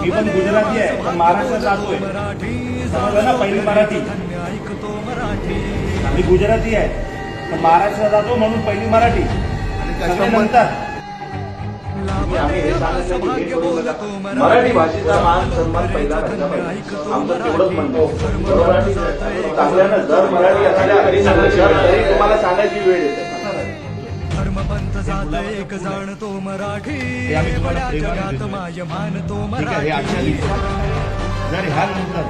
मी पण गुजराती आहे पण महाराष्ट्रात राहतोय. समजलं ना पहिली मराठी. मी गुजराती आहे पण महाराष्ट्रात राहतो म्हणून पहिली मराठी. सगळे नंतर मराठी भाषेचा मान सन्मान पहिला आमचं तेवढंच म्हणतो. बरोबर चांगल्यानं जर मराठी असल्या तरी तुम्हाला सांगायची वेळ येते. धर्मपंथ जात एक जाणतो मराठी. बड्या जगात. माय मानतो हे मराठी. जर ह्यानंतर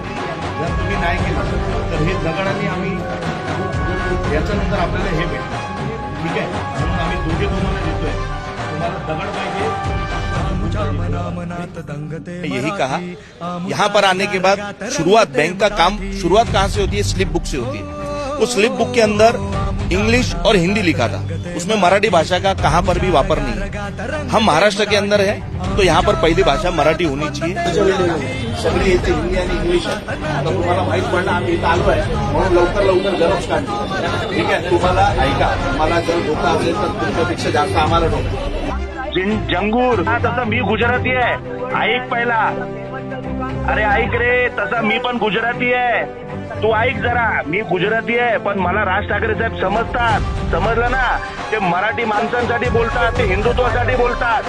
जर तुम्ही नाही केलं तर हे दगडाने आम्ही याच्यानंतर आपल्याला हे भेटलं. ठीक आहे? म्हणून आम्ही दोघे तुम्हाला देतोय तुम्हाला दगड पाहिजे. यही कहा? यहाँ पर आने के बाद शुरुआत बैंक का काम. शुरुआत कहाँ से होती है? स्लिप बुक से होती है। उस स्लिप बुक के अंदर इंग्लिश और हिंदी लिखा था। उसमें मराठी भाषा का कहाँ पर भी वापर नहीं। है हम महाराष्ट्र के अंदर है तो यहाँ पर पहली भाषा मराठी होनी चाहिए। सगळी इथे हिंदी आणि इंग्लिश आहे. आता तुम्हाला माहीत पडलं आम्ही इथं आलो आहे. म्हणून लवकर लवकर झेरॉक्स काढली ठीक आहे तुम्हाला ऐका तुम्हाला जर धोका असेल तर तुमच्यापेक्षा जास्त आम्हाला. जिन जंगूर तसं मी गुजराती आहे. ऐक पहिला. अरे ऐक रे तसा मी पण गुजराती आहे. तू ऐक जरा मी गुजराती आहे पण मला राज ठाकरे साहेब समजतात. समजलं ना? ते मराठी माणसांसाठी बोलतात ते हिंदुत्वासाठी बोलतात.